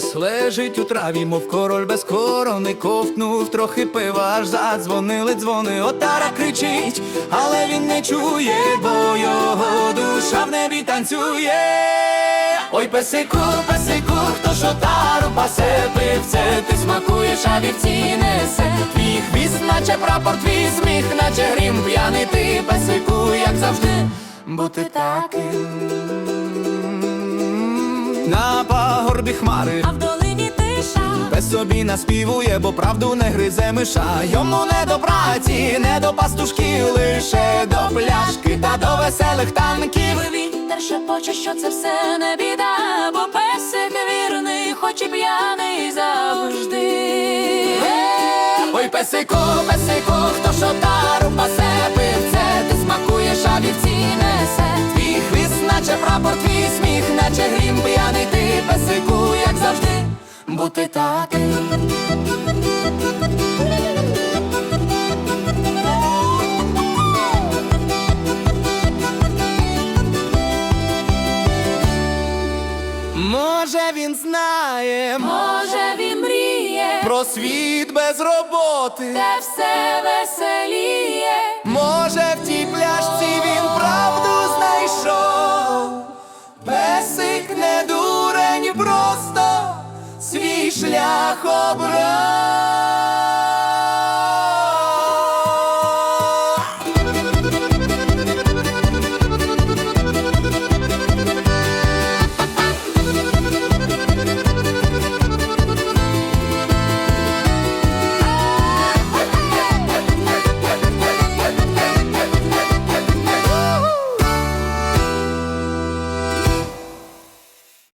лежить у траві, мов король без корони, ковтнув трохи пива, аж задзвонили дзвони, отара кричить, але він не чує, бо його душа в небі танцює. Ой, песику, песику, хто ж отару пасе, пивце, ти смакуєш, а вівці несе. Твій хвіст, наче прапор, твій сміх, наче грім п'яний, ти песику, як завжди, бути таким. На пагорбі хмари а в долині тиша. Пес собі наспівує, бо правду не гризе миша. Йому не до праці, не до пастушків, лише до пляшки та до веселих танків. Вітер шепоче, що це все не біда, бо песик вірний, хоч і п'яний завжди. Ой, песику, песику, хто ж отару пасе, пивце, ти смакуєш, а вівці несе. Твій хвіст, наче прапор, твій сміх, наче грім п'яний, ти песику, як завжди, бути таким. Може він знає Може він мріє, про світ без роботи. де все веселіє. Може, в Просто свій шлях обрав.